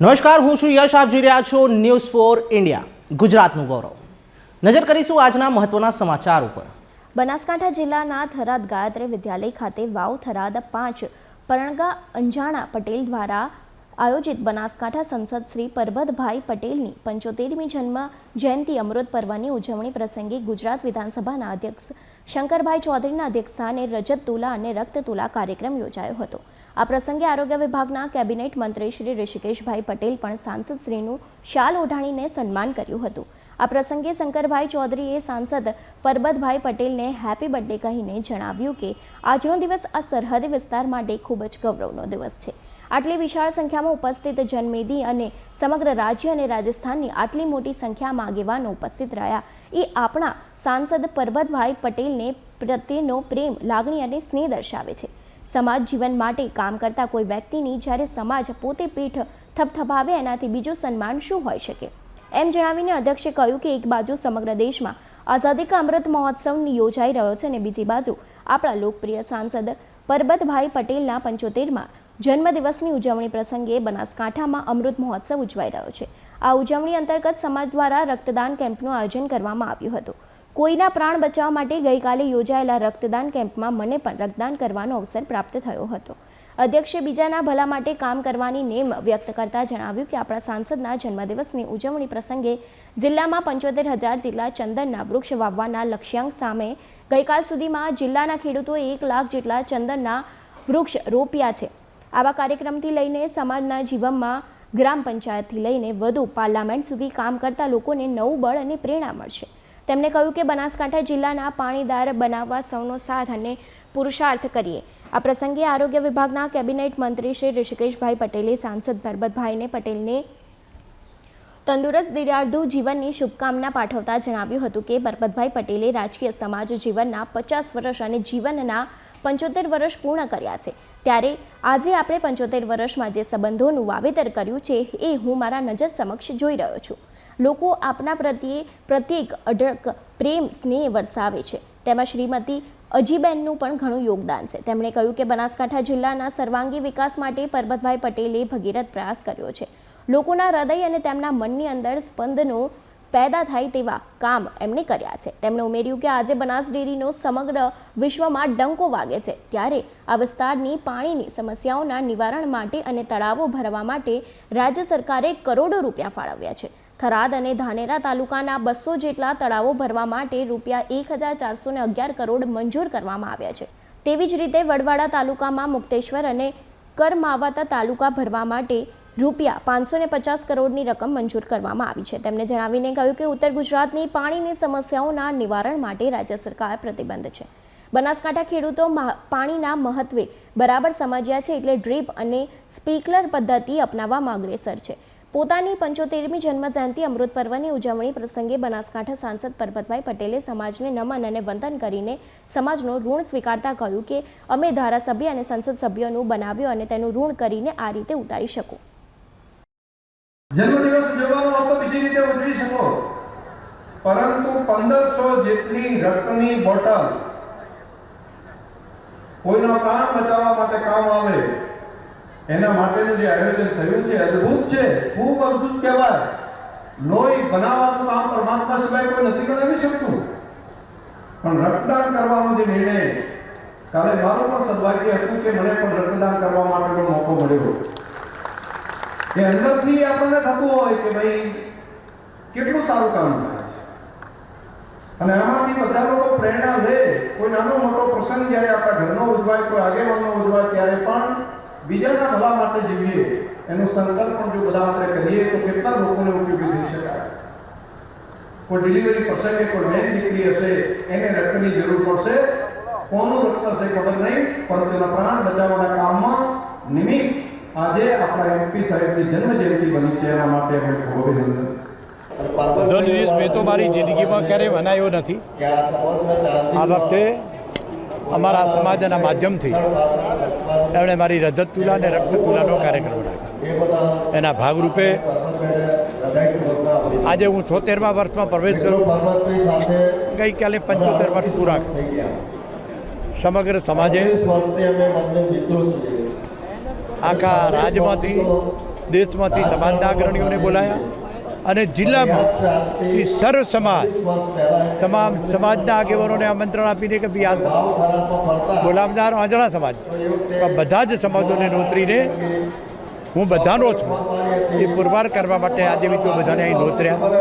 નમસ્કાર, હું છું યશ. આપ જોઈ રહ્યા છો ન્યૂઝ ફોર ઇન્ડિયા ગુજરાતનું ગૌરવ. નજર કરીશું આજના મહત્વના સમાચાર ઉપર. બનાસકાંઠા જિલ્લાના થરાદ ગાયત્રી વિદ્યાલય ખાતે વાવ થરાદ પાંચ, પરણગા અંજાણા પટેલ દ્વારા આયોજિત બનાસકાંઠા સંસદ શ્રી પરબતભાઈ પટેલની પંચોતેરમી જન્મ જયંતિ અમૃત પર્વની ઉજવણી પ્રસંગે ગુજરાત વિધાનસભાના અધ્યક્ષ શંકરભાઈ ચૌધરીના અધ્યક્ષસ્થાને રજત તુલા અને રક્ત તુલા કાર્યક્રમ યોજાયો હતો. આ પ્રસંગે આરોગ્ય વિભાગના કેબિનેટ મંત્રી શ્રી ઋષિકેશભાઈ પટેલ પણ સાંસદ શ્રીનું શાલ ઓઢાણીને સન્માન કર્યું હતું. આ પ્રસંગે શંકરભાઈ ચૌધરીએ સાંસદ પરબતભાઈ પટેલને હેપી બર્થડે કહીને જણાવ્યું કે, આજનો દિવસ આ સરહદી વિસ્તાર માટે ખૂબ જ ગૌરવનો દિવસ છે. આટલી વિશાળ સંખ્યામાં ઉપસ્થિત જનમેદી અને સમગ્ર રાજ્ય અને રાજસ્થાનની આટલી મોટી સંખ્યામાં આગેવાનો ઉપસ્થિત રહ્યા. એ આપણા સાંસદ પરબતભાઈ પટેલને પ્રત્યેનો પ્રેમ, લાગણી અને સ્નેહ દર્શાવે છે. સમાજ જીવન માટે કામ કરતા કોઈ વ્યક્તિની જ્યારે સમાજ પોતે પીઠ થપથપાવે, એનાથી બીજું સન્માન શું હોઈ શકે? એમ જણાવીને અધ્યક્ષે કહ્યું કે એક બાજુ સમગ્ર દેશમાં આઝાદી કા અમૃત મહોત્સવ યોજાઈ રહ્યો છે અને બીજી બાજુ આપણા લોકપ્રિય સાંસદ પરબતભાઈ પટેલના પંચોતેરમાં જન્મદિવસની ઉજવણી પ્રસંગે બનાસકાંઠામાં અમૃત મહોત્સવ ઉજવાઈ રહ્યો છે. આ ઉજવણી અંતર્ગત સમાજ દ્વારા રક્તદાન કેમ્પનું આયોજન કરવામાં આવ્યું હતું. કોઈના પ્રાણ બચાવવા માટે ગઈકાલે યોજાયેલા રક્તદાન કેમ્પમાં મને પણ રક્તદાન કરવાનો અવસર પ્રાપ્ત થયો હતો. અધ્યક્ષે બીજાના ભલા માટે કામ કરવાની નેમ વ્યક્ત કરતા જણાવ્યું કે આપણા સાંસદના જન્મદિવસની ઉજવણી પ્રસંગે જિલ્લામાં પંચોતેર હજાર જેટલા ચંદનના વૃક્ષ વાવવાના લક્ષ્યાંક સામે ગઈકાલ સુધીમાં જિલ્લાના ખેડૂતોએ એક લાખ જેટલા ચંદનના વૃક્ષ રોપ્યા છે. આવા કાર્યક્રમથી લઈને સમાજના જીવનમાં, ગ્રામ પંચાયતથી લઈને વધુ પાર્લામેન્ટ સુધી કામ કરતા લોકોને નવું બળ અને પ્રેરણા મળશે. તેમણે કહ્યું કે બનાસકાંઠા જિલ્લાના પાણીદાર બનાવવા સૌનો સાથ અને પુરુષાર્થ કરીએ. આ પ્રસંગે આરોગ્ય વિભાગના કેબિનેટ મંત્રી શ્રી ઋષિકેશભાઈ પટેલે, સાંસદ ભરબતભાઈને પટેલને તંદુરસ્ત દિરાર્ધુ જીવનની શુભકામના પાઠવતા જણાવ્યું હતું કે ભરપતભાઈ પટેલે રાજકીય સમાજ જીવનના પચાસ વર્ષ અને જીવનના પંચોતેર વર્ષ પૂર્ણ કર્યા છે. ત્યારે આજે આપણે પંચોતેર વર્ષમાં જે સંબંધોનું વાવેતર કર્યું છે, એ હું મારા નજર સમક્ષ જોઈ રહ્યો છું. લોકો આપના પ્રત્યે પ્રત્યેક અઢળક પ્રેમ, સ્નેહ વરસાવે છે. તેમાં શ્રીમતી અજીબેનનું પણ ઘણું યોગદાન છે. તેમણે કહ્યું કે બનાસકાંઠા જિલ્લાના સર્વાંગી વિકાસ માટે પરબતભાઈ પટેલે ભગીરથ પ્રયાસ કર્યો છે. લોકોના હૃદય અને તેમના મનની અંદર સ્પંદનો પેદા થાય તેવા કામ એમણે કર્યા છે. તેમણે ઉમેર્યું કે આજે બનાસ ડેરીનો સમગ્ર વિશ્વમાં ડંકો વાગે છે. ત્યારે આ વિસ્તારની પાણીની સમસ્યાઓના નિવારણ માટે અને તળાવો ભરવા માટે રાજ્ય સરકારે કરોડો રૂપિયા ફાળવ્યા છે. થરાદ અને ધાનેરા તાલુકાના બસો જેટલા તળાવો ભરવા માટે રૂપિયા એક હજાર ચારસોને અગિયાર કરોડ મંજૂર કરવામાં આવ્યા છે. તેવી જ રીતે વડવાડા તાલુકામાં મુક્તેશ્વર અને કરમાવાતા તાલુકા ભરવા માટે રૂપિયા પાંચસો પચાસ કરોડની રકમ મંજૂર કરવામાં આવી છે. તેમણે જણાવીને કહ્યું કે ઉત્તર ગુજરાતની પાણીની સમસ્યાઓના નિવારણ માટે રાજ્ય સરકાર પ્રતિબદ્ધ છે. બનાસકાંઠા ખેડૂતો પાણીના મહત્વે બરાબર સમજ્યા છે એટલે ડ્રીપ અને સ્પ્રિંકલર પદ્ધતિ અપનાવવામાં અગ્રેસર છે. પોતાની પંચોતેરમી જન્મજયંતિ અમૃત પર્વની ઉજવણી પ્રસંગે બનાસકાંઠા સાંસદ પરબતભાઈ પટેલે સમાજને નમન અને વંદન કરીને સમાજનો ઋણ સ્વીકારતા કહ્યું કે અમે ધારાસભ્ય અને સંસદ સભ્યોનું બનાવ્યું અને તેનું ઋણ કરીને આ રીતે ઉતારી શકું. જન્મદિવસ ઉજવવાનો હતો, બીજી રીતે ઉજવી શકો. પરંતુ પંદરસો જેટલી રક્તની બોટલ કોઈનો પ્રાણ બચાવવા માટે કામ આવે એના માટેનું જે આયોજન થયું છે, અદ્ભુત છે, ખૂબ અદ્ભુત કહેવાય. લોહી બનાવવાનું કામ પરમાત્મા સિવાય કોઈ નથી કરાવી શકતું. પણ રક્તદાન કરવાનો જે નિર્ણય, કાલે મારું પણ સદભાગ્ય હતું કે મને પણ રક્તદાન કરવા માટેનો મોકો મળ્યો. કે અંદરથી આપણને થતું હોય કે ભાઈ, કેટલું સારું કામ થાય અને આમાંથી બધા લોકો પ્રેરણા લે. કોઈ નાનો મોટો પ્રસંગ જ્યારે આપણા ઘરનો ઉજવાય કોઈ આગેવાનનો ઉજવાય ત્યારે પણ બીજાના માટે જીવીએ એનો સંકલ્પ પણ જો બધા આપણે કરીએ તો કેટલા લોકોને ઉપયોગી થઈ શકાય? કોઈ ડિલિવરી પ્રસંગે કોઈ બેન દીકરી હશે એને રક્તની જરૂર પડશે કોનું રક્ત હશે ખબર નહીં પણ તેના પ્રાણ બચાવવાના કામમાં નિમિત્ત આજે આપણા એમપી સાહેબની જન્મ જયંતિ બની છે એના માટે અમે ખૂબ અભિનંદન. મેં તો મારી જિંદગીમાં ક્યારેય બનાવ્યો નથી. આ વખતે અમારા સમાજના માધ્યમથી એમણે મારી રજત તુલા અને રક્ત તુલાનો કાર્યક્રમ રાખ્યો એના ભાગરૂપે આજે હું છોતેરમા વર્ષમાં પ્રવેશ કર્યો ગઈકાલે પંચોતેર વર્ષ પૂરા સમગ્ર સમાજે આખા રાજ્યમાંથી દેશમાંથી સમાજના અગ્રણીઓને બોલાયા. અને જિલ્લામાં સર્વ સમાજ તમામ સમાજના આગેવાનોને આમંત્રણ આપીને કે ભાઈ આ ગુલામદાર આંજણા સમાજ. બધા જ સમાજોને નોતરીને હું બધાનો છું. એ પુરવાર કરવા માટે આજે મિત્રો બધાને અહીં નોતર્યા.